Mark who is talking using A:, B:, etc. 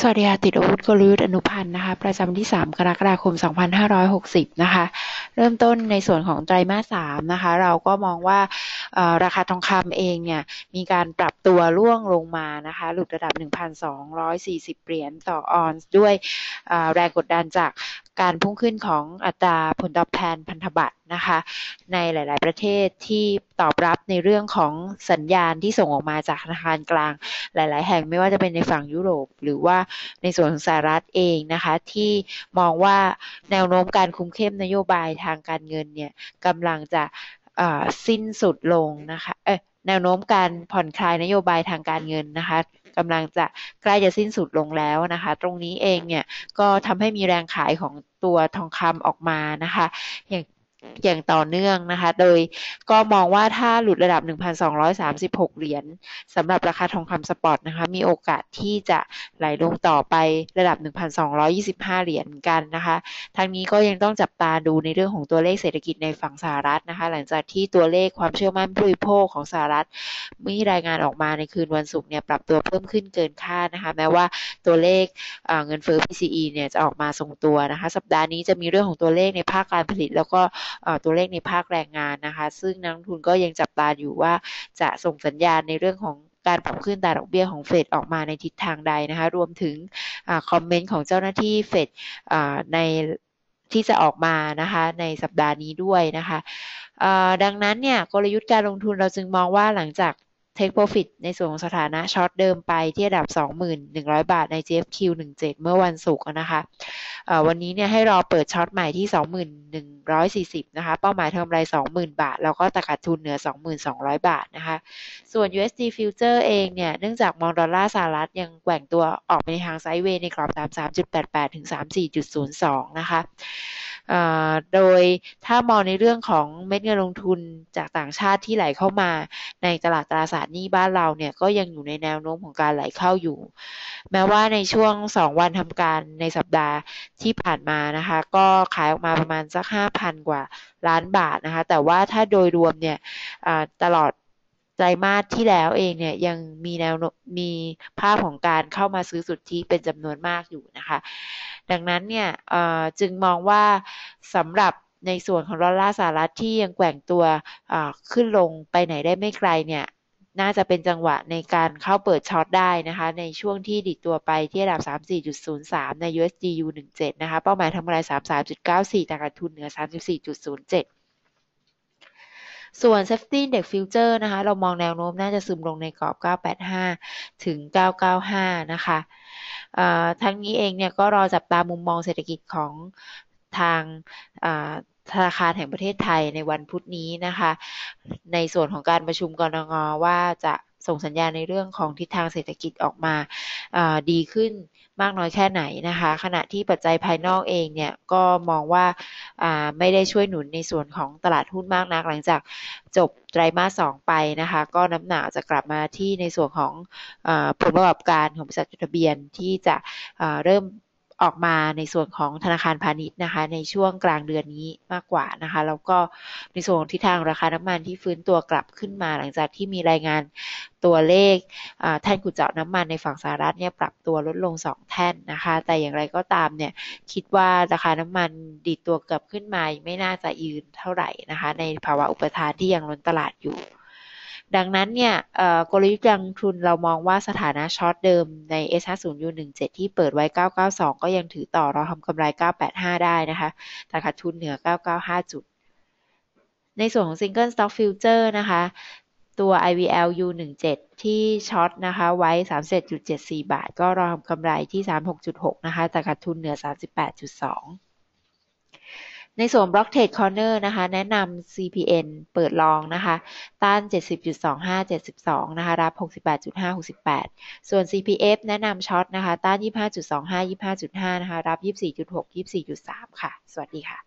A: สวัสดีค่ะติดอาวุธกลยุทธ์อนุพันธ์นะคะ ประจำที่ 3 กรกฎาคม 2560 นะคะ เริ่มต้นในส่วนของไตรมาส 3 นะคะ เราก็มองว่าราคาทองคำเองเนี่ย มีการปรับตัวร่วงลงมานะคะ หลุดระดับ 1,240 เหรียญต่อออนซ์ด้วยแรงกดดันจาก การพุ่งขึ้นของอัตราผลตอบแทนพันธบัตรนะคะ ในหลาย ๆ ประเทศที่ตอบรับในเรื่องของสัญญาณที่ส่งออกมาจากธนาคารกลาง หลาย ๆ แห่งไม่ว่าจะเป็นในฝั่งยุโรป หรือว่าในส่วนของสหรัฐเองนะคะที่มองว่าแนวโน้มการคุมเข้มนโยบายทางการเงินเนี่ยกำลังจะ สิ้นสุดลงนะคะเอแนวโน้มการผ่อนคลายนโยบายทางการเงินนะคะกำลังจะใกล้จะสิ้นสุดลงแล้วนะคะ ตรงนี้เองเนี่ยก็ทำให้มีแรงขายของตัวทองคำออกมานะคะ อย่าง อย่างต่อเนื่องนะคะ โดยก็มองว่าถ้าหลุดระดับ 1,236 เหรียญสำหรับราคาทองคำสปอร์ตนะคะ มีโอกาสที่จะไหลลงต่อไประดับ 1,225 เหรียญกันนะคะทั้งนี้ก็ยังต้องจับตาดูในเรื่องของตัวเลขเศรษฐกิจในฝั่งสหรัฐนะคะ หลังจากที่ตัวเลขความเชื่อมั่นผู้บริโภคของสหรัฐมีรายงานออกมาในคืนวันศุกร์เนี่ยปรับตัวเพิ่มขึ้นเกินคาดนะคะ แม้ว่าตัวเลขเงินเฟ้อ PCE เนี่ยจะออกมาทรงตัวนะคะ สัปดาห์นี้จะมีเรื่องของตัวเลขในภาคการผลิตแล้วก็ตัวเลขในภาคแรงงานนะคะ ซึ่งนักลงทุนก็ยังจับตาอยู่ว่าจะส่งสัญญาณในเรื่องของการปรับขึ้นตาดอกเบี้ยของเฟดออกมาในทิศทางใดนะคะ รวมถึงอคอมเมนต์ของเจ้าหน้าที่เฟดในที่จะออกมานะคะ ในสัปดาห์นี้ด้วยนะคะ ดังนั้นเนี่ยกลยุทธ์การลงทุนเราจึงมองว่าหลังจาก Take Profit ในส่วนของสถานะช็อตเดิมไปที่ระดับ 2,100 บาทใน GFQ 17 เมื่อวันศุกร์นะคะ วันนี้เนี่ยให้รอเปิดช็อตใหม่ที่2140 นะคะ เป้าหมายทำไร 20,000 บาท แล้วก็ตะขาดทุนเหนือ 2,200 บาทนะคะ ส่วน USD Future เองเนี่ย เนื่องจากมองดอลลาร์สหรัฐยังแกว่งตัวออกไปในทางไซด์เวย์ในกรอบ 33.88 ถึง 34.02 นะคะโดยถ้ามองในเรื่องของเม็ดเงินลงทุนจากต่างชาติที่ไหลเข้ามาในตลาดตราสารหนี้บ้านเราเนี่ยก็ยังอยู่ในแนวโน้มของการไหลเข้าอยู่ แม้ว่าในช่วง 2 วันทำการในสัปดาห์ ที่ผ่านมานะคะ ก็ขายออกมาประมาณสัก 5,000 กว่าล้านบาทนะคะ แต่ว่าถ้าโดยรวมเนี่ยตลอดไตรมาสที่แล้วเองเนี่ยยังมีแนวมีภาพของการเข้ามาซื้อสุทธิเป็นจำนวนมากอยู่นะคะ ดังนั้นเนี่ยจึงมองว่าสำหรับในส่วนของดอลลาร์สหรัฐที่ยังแกว่งตัวขึ้นลงไปไหนได้ไม่ไกลเนี่ย น่าจะเป็นจังหวะในการเข้าเปิดช็อตได้นะคะ ในช่วงที่ดิดตัวไปที่ระดับ 34.03 ใน USD U17 นะคะ เป้าหมายทำกำไร 33.94 แต่ขาดทุนเหนือ 34.07ส่วน Safety Index Future นะคะ เรามองแนวโน้มน่าจะซึมลงในกรอบ 985 ถึง 995 นะคะทั้งนี้เองเนี่ยก็รอจับตามุมมองเศรษฐกิจของทาง ธนาคารแห่งประเทศไทยในวันพุธนี้นะคะ ในส่วนของการประชุมกรงงว่าจะส่งสัญญาณในเรื่องของทิศทางเศรษฐกิจออกมาดีขึ้นมากน้อยแค่ไหนนะคะ ขณะที่ปัจจัยภายนอกเองเนี่ยก็มองว่าไม่ได้ช่วยหนุนในส่วนของตลาดหุ้นมากนัก หลังจากจบไตรมาสสองไปนะคะ ก็น้ำหนักจะกลับมาที่ในส่วนของผลประกอบการของบริษัทจดทะเบียนที่จะเริ่ม ออกมาในส่วนของธนาคารพาณิชย์นะคะ ในช่วงกลางเดือนนี้มากกว่านะคะ แล้วก็ในส่วนของทิศทางราคาน้ำมันที่ฟื้นตัวกลับขึ้นมา หลังจากที่มีรายงานตัวเลขแท่นขุดเจาะน้ำมันในฝั่งสหรัฐเนี่ยปรับตัวลดลง 2 แท่นนะคะ แต่อย่างไรก็ตามเนี่ยคิดว่าราคาน้ำมันดีดตัวกลับขึ้นมาไม่น่าจะยืนเท่าไหร่นะคะ ในภาวะอุปทานที่ยังล้นตลาดอยู่ ดังนั้นเนี่ยกลยุทธ์การลงทุนเรามองว่าสถานะช็อตเดิมใน S50U17 ที่เปิดไว้ 992 ก็ยังถือต่อเราทำกำไร 985 ได้นะคะ แต่ขาดทุนเหนือ 995 จุด ในส่วนของ Single Stock Future นะคะ ตัว IVL U17 ที่ช็อตนะคะไว้ 37.74 บาท ก็รอทำกำไรที่ 36.6 นะคะ แต่ขาดทุนเหนือ 38.2 ในส่วน Block Trade Corner นะคะ แนะนำ CPN เปิดลองนะคะ ต้าน 70.25 72 นะคะ รับ 68.5 68 ส่วน CPF แนะนำช็อตนะคะ ต้าน 25.25 25.5 นะคะ รับ 24.6 24.3 ค่ะ สวัสดีค่ะ